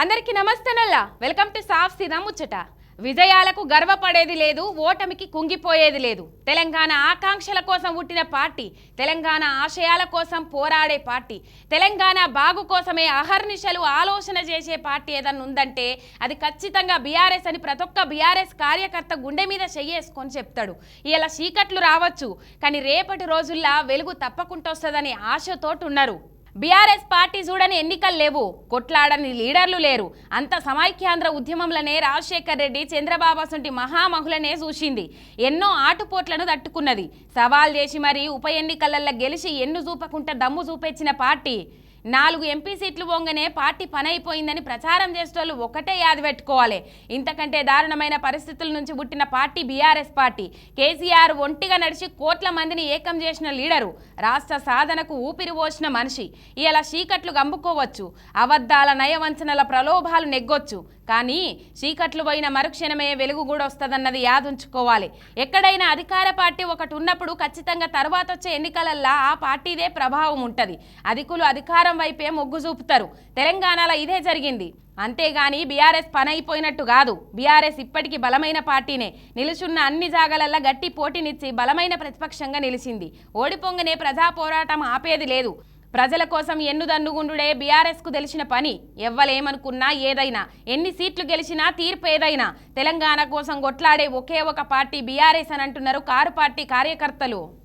అందరికీ నమస్తేనల్లా. Welcome to సాఫ్ సీదా ముచ్చట. విజయాలకు గర్వపడేది లేదు ఓటమికి కుంగిపోయేది లేదు. తెలంగాణ ఆకాంక్షల కోసం పుట్టిన పార్టీ తెలంగాణ ఆశయాల కోసం పోరాడే పార్టీ తెలంగాణ బాగు కోసమే అహర్నిశలు ఆలోచన చేసే పార్టీ ఏదన్నా ఉందంటే అది ఖచ్చితంగా బీఆర్ఎస్ అని ప్రతి ఒక్క బీఆర్ఎస్ కార్యకర్త గుండె మీద చెయ్యేసుకొని చెప్తాడు. ఇలా చీకట్లు రావచ్చు కానీ రేపటి రోజుల్లో వెలుగు తప్పకుండా వస్తుందని ఆశతోటి ఉన్నారు బీఆర్ఎస్ పార్టీ చూడని ఎన్నికలు లేవు. కొట్లాడని లీడర్లు లేరు. అంత సమైక్యాంధ్ర ఉద్యమంలోనే రాజశేఖర్ రెడ్డి చంద్రబాబు అసంటి మహామహులనే చూసింది. ఎన్నో ఆటుపోట్లను తట్టుకున్నది. సవాల్ చేసి మరి ఉప ఎన్నికలలో గెలిచి ఎన్ను చూపకుంటే దమ్ము చూపించిన పార్టీ. నాలుగు ఎంపీ సీట్లు పోగానే పార్టీ పని అయిపోయిందని ప్రచారం చేసేటోళ్ళు ఒకటే యాది పెట్టుకోవాలి. ఇంతకంటే దారుణమైన పరిస్థితుల నుంచి పుట్టిన పార్టీ బీఆర్ఎస్ పార్టీ. కేసీఆర్ ఒంటిగా నడిచి కోట్ల మందిని ఏకం చేసిన లీడరు రాష్ట్ర సాధనకు ఊపిరి పోసిన మనిషి. ఇలా చీకట్లు గంపుకోవచ్చు అబద్ధాల నయవంచనల ప్రలోభాలు నెగ్గొచ్చు. కానీ చీకట్లు పోయిన మరుక్షణమే వెలుగు కూడా వస్తుందన్నది యాదుంచుకోవాలి ఎక్కడైనా అధికార పార్టీ ఒకటి ఉన్నప్పుడు ఖచ్చితంగా తర్వాత వచ్చే ఎన్నికలల్లా ఆ పార్టీదే ప్రభావం ఉంటుంది. అధికులు అధికారం వైపే మొగ్గు చూపుతారు. తెలంగాణలో ఇదే జరిగింది. అంతేగాని బీఆర్ఎస్ పని అయిపోయినట్టు కాదు. బీఆర్ఎస్ ఇప్పటికీ బలమైన పార్టీనే. నిలుచున్న అన్ని జాగాలల్లా గట్టి పోటీనిచ్చి బలమైన ప్రతిపక్షంగా నిలిచింది. ఓడిపొంగనే ప్రజా పోరాటం ఆపేది లేదు. ప్రజల కోసం ఎన్నుదన్నుగుండుడే బీఆర్ఎస్కు తెలిసిన పని. ఎవ్వలేమనుకున్నా ఏదైనా. ఎన్ని సీట్లు గెలిచినా తీర్పు ఏదైనా. తెలంగాణ కోసం కొట్లాడే ఒకే ఒక పార్టీ బీఆర్ఎస్ అని అంటున్నారు కారు పార్టీ కార్యకర్తలు.